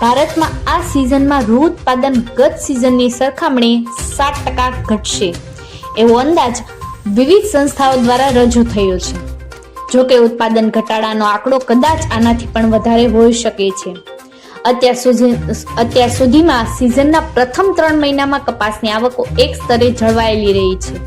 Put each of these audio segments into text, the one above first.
ભારતમાં આ સિઝનમાં રૂ ઉત્પાદન ગત સિઝનની સરખામણીએ સાત ટકા ઘટશે. એવો અંદાજ વિવિધ સંસ્થાઓ દ્વારા રજૂ થયો છે. જોકે ઉત્પાદન ઘટાડાનો આંકડો કદાચ આનાથી પણ વધારે હોઈ શકે છે. અત્યાર સુધી, અત્યાર સુધીમાં સિઝનના પ્રથમ ત્રણ મહિનામાં કપાસની આવકો એક સ્તરે જળવાયેલી રહી છે.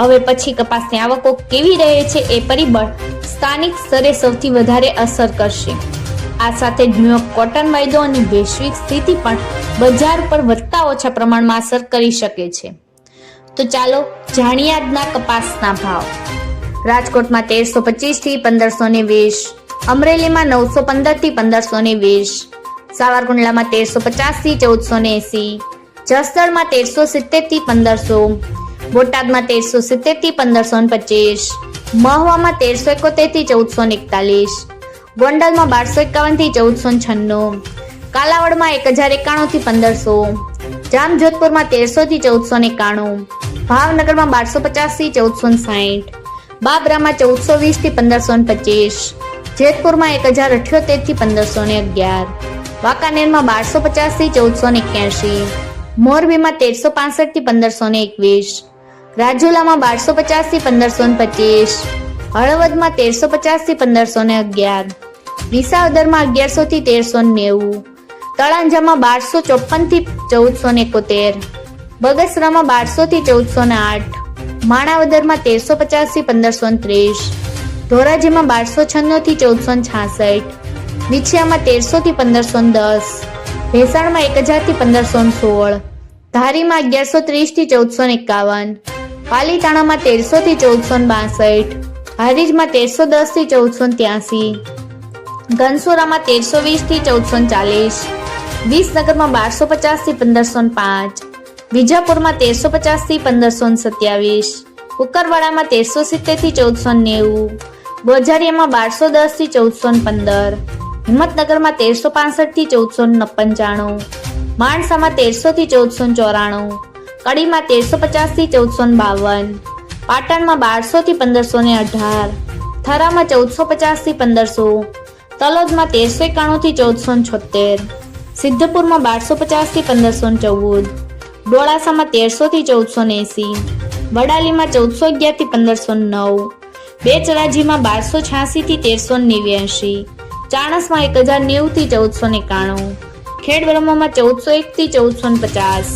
હવે પછી કપાસની આવકો કેવી રહે છે એ પરિબળ સ્થાનિક સ્તરે સૌથી વધારે અસર કરશે. આ સાથે ન્યુયોર્ક કોટન વાયદો અને વૈશ્વિક સ્થિતિ પણ બજાર પર વધતા ઓછા પ્રમાણમાં અસર કરી શકે છે. તો ચાલો જાણીએ આજના કપાસના ભાવ. રાજકોટમાં તેરસો પચીસથી પંદરસો ને વીસ, અમરેલીમાં નવસો પંદરથી પંદરસો ને વીસ, સાવરકુંડલામાં તેરસો પચાસથી ચૌદસો ને એસી, જસદણમાં તેરસો સિત્તેરથી પંદરસો, બોટાદમાં તેરસો સિત્તેરથી પંદરસો ને પચીસ, મહવામાં તેરસો એકોતેરથી ચૌદસો ને એકતાલીસ ગોંડલમાં બારસો એકાવનથી ચૌદસો છન્નું. કાલાવડમાં એક હજાર એકાણું થી પંદરસો. જામજોધપુરમાં તેરસો થી ચૌદસો એકાણું. ભાવનગરમાં બારસો પચાસથી ચૌદસો સાહીઠ. બાબરામાં ચૌદસો વીસથી પંદરસો પચીસ. જેતપુરમાં એક હજાર અઠ્યોતેરથી પંદરસો ને અગિયાર. વાંકાનેરમાં બારસો પચાસથી ચૌદસો ને એક્યાસી મોરબીમાં તેરસો પાસઠથી પંદરસો ને એકવીસ. રાજુલામાં બારસો પચાસથી પંદરસો ને પચીસ. હળવદમાં તેરસો પચાસથી પંદરસો ને અગિયાર. વિસાવદરમાં અગિયારસો થી તેરસો નેવું. તળાંજામાં બારસો ચોપનથી ચૌદસો ને એકોતેર. બગસરામાં બારસો થી ચૌદસો ને આઠ. માણાવદરમાં તેરસો પચાસથી પંદરસો ત્રીસ. ધોરાજીમાં બારસો છન્નું થી ચૌદસો છાસઠ. વિછિયામાં તેરસો થી પંદરસો દસ. ભેસાણમાં એક હજારથી પંદરસો સોળ. ધારીમાં અગિયારસો ત્રીસથી ચૌદસો એકાવન. પાલીતાણામાં તેરસો થી ચૌદસો બાસઠ. હારીજમાં તેરસો દસથી ચૌદસો ત્યાસી. ઘનસોરામાં તેરસો વીસથી ચૌદસો ચાલીસ. વિસનગરમાં બારસો પચાસથી પંદરસો પાંચ. વિજાપુરમાં તેરસો પચાસથી પંદરસો સત્યાવીસ. કુકરવાડામાં તેરસો સિત્તેરથી ચૌદસો નેવું. બોજારીયામાં બારસો દસથી ચૌદસો પંદર. હિંમતનગરમાં તેરસો પાસઠથી ચૌદસો પંચાણું. માણસામાં તેરસો થી ચૌદસો ચોરાણું. કડીમાં તેરસો પચાસથી ચૌદસો બાવન. પાટણમાં બારસો થી પંદરસો ને અઢાર, થરામાં ચૌદસો પચાસથી પંદરસો, તલોદમાં તેરસો એકાણું થી ચૌદસો છોતેર, સિદ્ધપુરમાં બારસો પચાસથી પંદરસો ચૌદ, ડોળાસામાં તેરસો થી ચૌદસો એસી, વડાલીમાં ચૌદસો અગિયારથી પંદરસો નવ, બેચરાજીમાં બારસો છ્યાસી થી તેરસો નેવ્યાસી, ચાણસમાં એક હજાર નેવું થી ચૌદસો એકાણું, ખેડબ્રહ્મામાં ચૌદસો એક થી ચૌદસો પચાસ,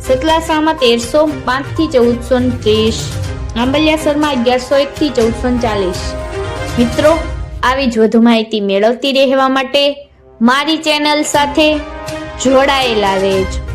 સતલાસામાં તેરસો પાંચથી ચૌદસો ત્રીસ આંબલિયાસરમાં અગિયારસો એક થી ચૌદસો ચાલીસ. મિત્રો, આવી જ વધુ માહિતી મેળવતી રહેવા માટે મારી ચેનલ સાથે જોડાયેલા રહેજો.